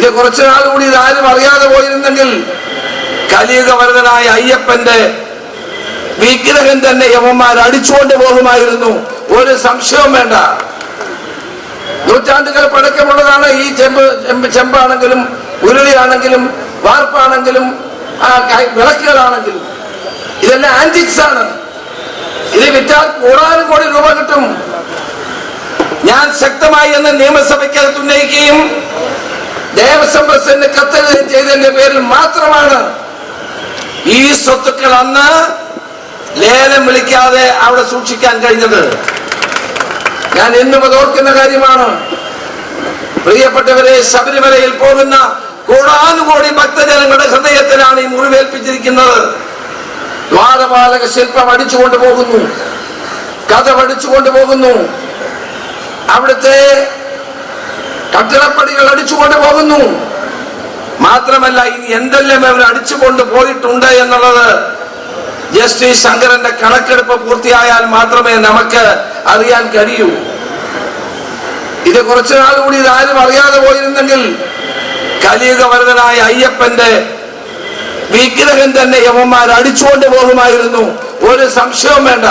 ഇത് കുറച്ചു നാൾ കൂടി ഇതാരും അറിയാതെ പോയിരുന്നെങ്കിൽ കലിയുഗ വരദനായ അയ്യപ്പന്റെ വിഗ്രഹം തന്നെ യവന്മാർ അടിച്ചുകൊണ്ട് പോകുമായിരുന്നു. ഒരു സംശയവും വേണ്ട. നൂറ്റാണ്ടുകൾ പഴക്കമുള്ളതാണ് ഈ ചെമ്പ് ചെമ്പ് ചെമ്പാണെങ്കിലും ഉരുളിയാണെങ്കിലും വാർപ്പാണെങ്കിലും വിളക്കുകളാണെങ്കിലും. ഇതെല്ലാം ആന്റിക്സ് ആണ് ഇത് വിറ്റാൽ കൂടാനും കോടി രൂപ കിട്ടും. ഞാൻ ശക്തമായി എന്ന് നിയമസഭയ്ക്കകത്ത് ഉന്നയിക്കുകയും ദേവസ്വം പ്രസിഡന്റ് കത്തെഴുതുകയും ചെയ്തതിന്റെ പേരിൽ മാത്രമാണ് ഈ സ്വത്തുക്കൾ അന്ന് ലേലം വിളിക്കാതെ അവിടെ സൂക്ഷിക്കാൻ കഴിഞ്ഞത്. ഞാൻ എന്നും അത് ഓർക്കുന്ന കാര്യമാണ്. പ്രിയപ്പെട്ടവരെ ശബരിമലയിൽ പോകുന്ന കോടാനുകോടി ഭക്തജനങ്ങളുടെ ഹൃദയത്തിലാണ് ഈ മുറിവേൽപ്പിച്ചിരിക്കുന്നത്. ദ്വാരപാലക ശില്പം അടിച്ചുകൊണ്ട് പോകുന്നു. കഥ പഠിച്ചുകൊണ്ട് പോകുന്നു. അവിടുത്തെ കട്ടിടപ്പടികൾ അടിച്ചുകൊണ്ട് പോകുന്നു. മാത്രമല്ല ഇനി എന്തെല്ലാം അവർ അടിച്ചുകൊണ്ട് പോയിട്ടുണ്ട് എന്നുള്ളത് ജസ്റ്റിസ് ശങ്കരന്റെ കണക്കെടുപ്പ് പൂർത്തിയായാൽ മാത്രമേ നമുക്ക് അറിയാൻ കഴിയൂ. ഇത് കുറച്ചു നാൾ കൂടി ഇതാരും അറിയാതെ പോയിരുന്നെങ്കിൽ കലിയുഗ വരദനായ അയ്യപ്പന്റെ വിഗ്രഹം തന്നെ യവന്മാർ അടിച്ചുകൊണ്ട് പോകുമായിരുന്നു. ഒരു സംശയവും വേണ്ട.